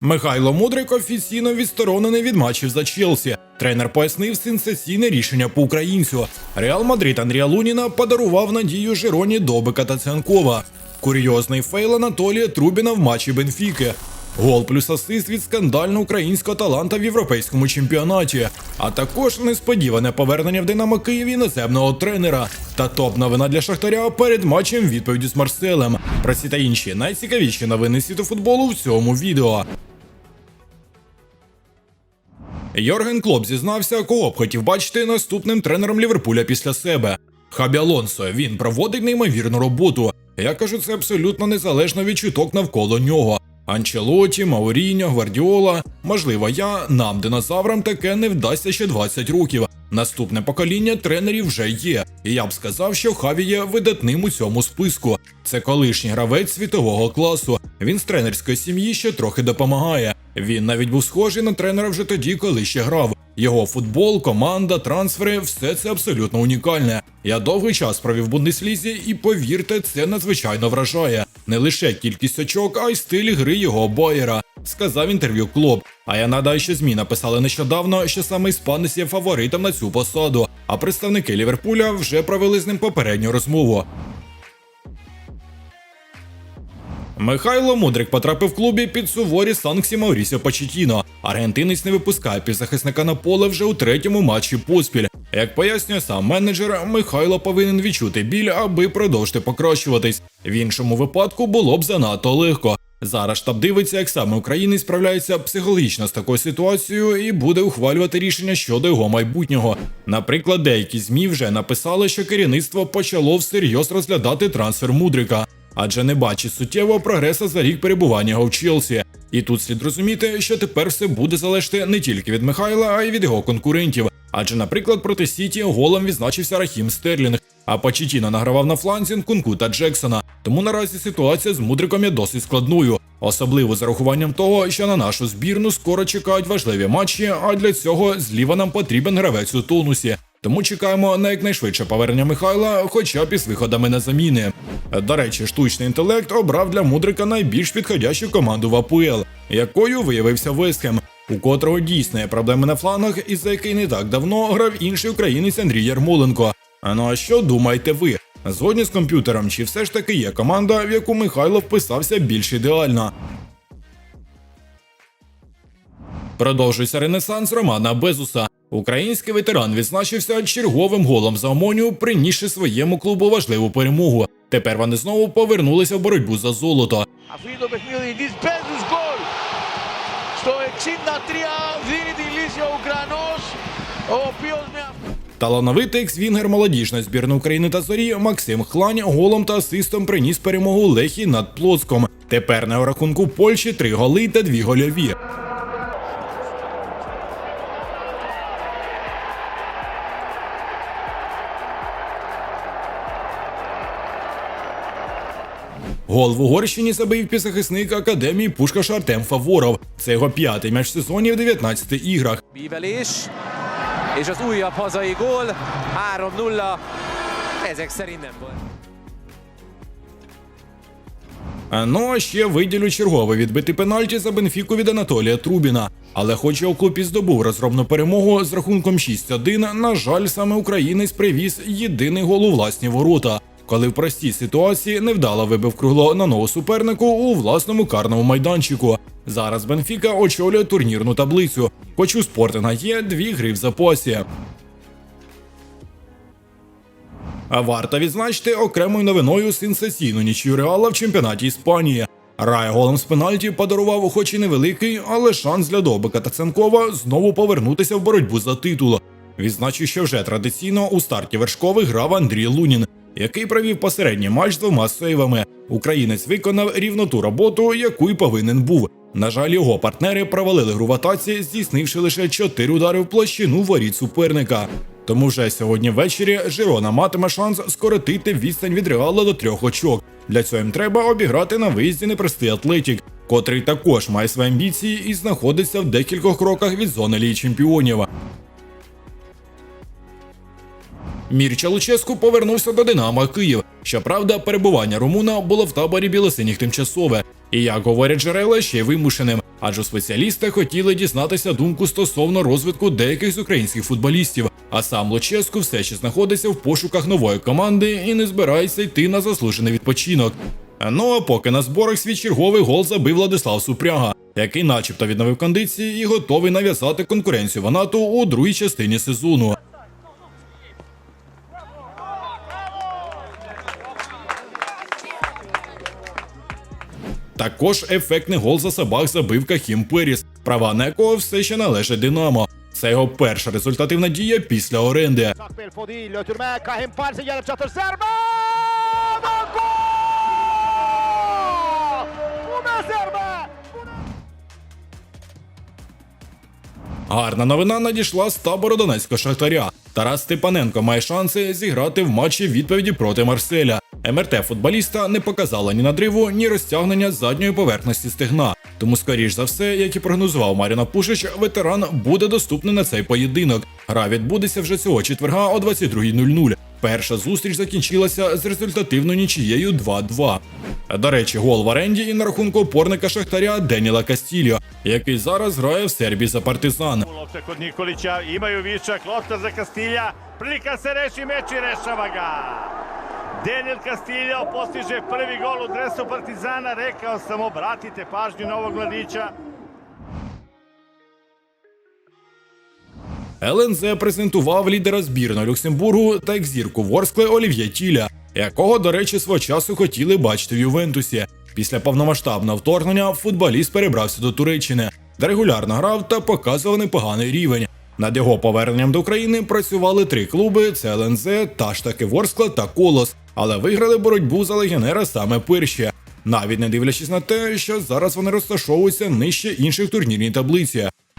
Михайло Мудрик офіційно відсторонений від матчів за Челсі. Тренер пояснив сенсаційне рішення по українцю. Реал Мадрид Андрія Луніна подарував надію Жироні Добика та Цянкова. Курйозний фейл Анатолія Трубіна в матчі Бенфіки. Гол плюс асист від скандального українського таланта в європейському чемпіонаті, а також несподіване повернення в Динамо Київ іноземного тренера. Та топ новина для Шахтаря перед матчем відповіді з Марселем. Про ці та інші найцікавіші новини світу футболу в цьому відео. Йорген Клоп зізнався, кого б хотів бачити наступним тренером Ліверпуля після себе. Хабі Алонсо, він проводить неймовірну роботу. Я кажу, це абсолютно незалежно від чуток навколо нього. Анчелоті, Мауріньо, Гвардіола. Можливо, я нам, динозаврам, таке не вдасться ще 20 років. Наступне покоління тренерів вже є, і я б сказав, що Хаві є видатним у цьому списку. Це колишній гравець світового класу. Він з тренерської сім'ї ще трохи допомагає. Він навіть був схожий на тренера вже тоді, коли ще грав. Його футбол, команда, трансфери все це абсолютно унікальне. Я довгий час провів в Бундеслізі, і повірте, це надзвичайно вражає. Не лише кількість очок, а й стиль гри його Байера, сказав інтерв'ю Клоп. А я нагадаю, що ЗМІ написали нещодавно, що саме іспанець є фаворитом на цю посаду. А представники Ліверпуля вже провели з ним попередню розмову. Михайло Мудрик потрапив в клубі під суворі санкції Маурісіо Почетіно. Аргентинець не випускає півзахисника на поле вже у третьому матчі поспіль. Як пояснює сам менеджер, Михайло повинен відчути біль, аби продовжити покращуватись. В іншому випадку було б занадто легко. Зараз штаб дивиться, як саме українець справляється психологічно з такою ситуацією і буде ухвалювати рішення щодо його майбутнього. Наприклад, деякі змі вже написали, що керівництво почало всерйоз розглядати трансфер Мудрика адже не бачить суттєвого прогресу за рік перебування в Челсі. І тут слід розуміти, що тепер все буде залежати не тільки від Михайла, а й від його конкурентів. Адже, наприклад, проти Сіті голом відзначився Рахім Стерлінг, а Почетіно награвав на фланзі Кунку та Джексона. Тому наразі ситуація з мудриком є досить складною, особливо з урахуванням того, що на нашу збірну скоро чекають важливі матчі, а для цього зліва нам потрібен гравець у тонусі. Тому чекаємо на якнайшвидше повернення Михайла, хоча б із виходами на заміни. До речі, штучний інтелект обрав для мудрика найбільш підходящу команду в АПЛ, якою виявився Вестхем, у котрого дійсно є проблеми на флангах, із за який не так давно грав інший українець Андрій Ярмоленко. Ну а що думаєте ви? Згодні з комп'ютером, чи все ж таки є команда, в яку Михайло вписався більш ідеально? Продовжується ренесанс Романа Безуса. Український ветеран відзначився черговим голом за Омонію, принісши своєму клубу важливу перемогу. Тепер вони знову повернулися в боротьбу за золото. Талановитий ексвінгер молодіжної збірної України та зорі Максим Хлань голом та асистом приніс перемогу Лехі над Плоцком. Тепер на рахунку Польщі три голи та дві гольові. Гол в Угорщині забив півзахисник академії Пушкаша Артем Фаворов. Це його п'ятий м'яч сезоні в 19 іграх. Bívelés, és az újabb hazai gól, 3-0, ezek szerint nem volt. А, Ну а ще виділю черговий відбитий пенальті за Бенфіку від Анатолія Трубіна. Але хоч його клуб і здобув розробну перемогу з рахунком 6-1, на жаль, саме українець привіз єдиний гол у власні ворота. Коли в простій ситуації невдало вибив кругло на нову супернику у власному карному майданчику. Зараз Бенфіка очолює турнірну таблицю, хоч у спортинга є дві гри в запасі. Варто відзначити окремою новиною сенсаційну нічию реала в чемпіонаті Іспанії. Рай голом з пенальті подарував, хоч і невеликий, але шанс для Добика та Ценкова знову повернутися в боротьбу за титул. Відзначу, що вже традиційно у старті вершкових грав Андрій Лунін, який провів посередній матч з двома сейвами. Українець виконав рівно ту роботу, яку й повинен був. На жаль, його партнери провалили гру в атаці, здійснивши лише 4 удари в площину воріт суперника. Тому вже сьогодні ввечері Жирона матиме шанс скоротити відстань від реала до трьох очок. Для цього їм треба обіграти на виїзді непростий Атлетік, котрий також має свої амбіції і знаходиться в декількох кроках від зони лії чемпіонів. Мірча Луческу повернувся до Динамо Київ. Щоправда, перебування румуна було в таборі білосиніх тимчасове, і як говорять джерела, ще вимушеним. адже спеціалісти хотіли дізнатися думку стосовно розвитку деяких з українських футболістів. А сам Луческу все ще знаходиться в пошуках нової команди і не збирається йти на заслужений відпочинок. Ну а поки на зборах свій черговий гол забив Владислав Супряга, який начебто відновив кондиції і готовий нав'язати конкуренцію Ванату у другій частині сезону. Також ефектний гол за собак забив Кахім Періс, права на якого все ще належать Динамо. Це його перша результативна дія після оренди. Гарна новина надійшла з табору Донецького шахтаря. Тарас Степаненко має шанси зіграти в матчі відповіді проти Марселя. МРТ футболіста не показала ні надриву, ні розтягнення задньої поверхності стегна. Тому, скоріш за все, як і прогнозував Маріна Пушич, ветеран буде доступний на цей поєдинок. Гра відбудеться вже цього четверга о 22.00. Перша зустріч закінчилася з результативною нічією 2-2. До речі, гол в оренді і на рахунку опорника Шахтаря Деніла Кастільо, який зараз грає в Сербії за партизан. Lopta kod Nikolića, imaju vičak, lopta za Kastilja, prilika se reši Daniel Castillo postiže prvi gol u dresu Partizana, rekao sam obratite pažnju na ovog mladića. ЛНЗ презентував лідера збірної Люксембургу та екзірку Ворскли Олів'є Тіля, якого, до речі, свого часу хотіли бачити в Ювентусі. Після повномасштабного вторгнення футболіст перебрався до Туреччини, де регулярно грав та показував непоганий рівень. Над його поверненням до України працювали три клуби: це ЛНЗ, Таштаки Ворскла та Колос, але виграли боротьбу за легіонера саме перші. Навіть не дивлячись на те, що зараз вони розташовуються нижче інших турнірній таблиці.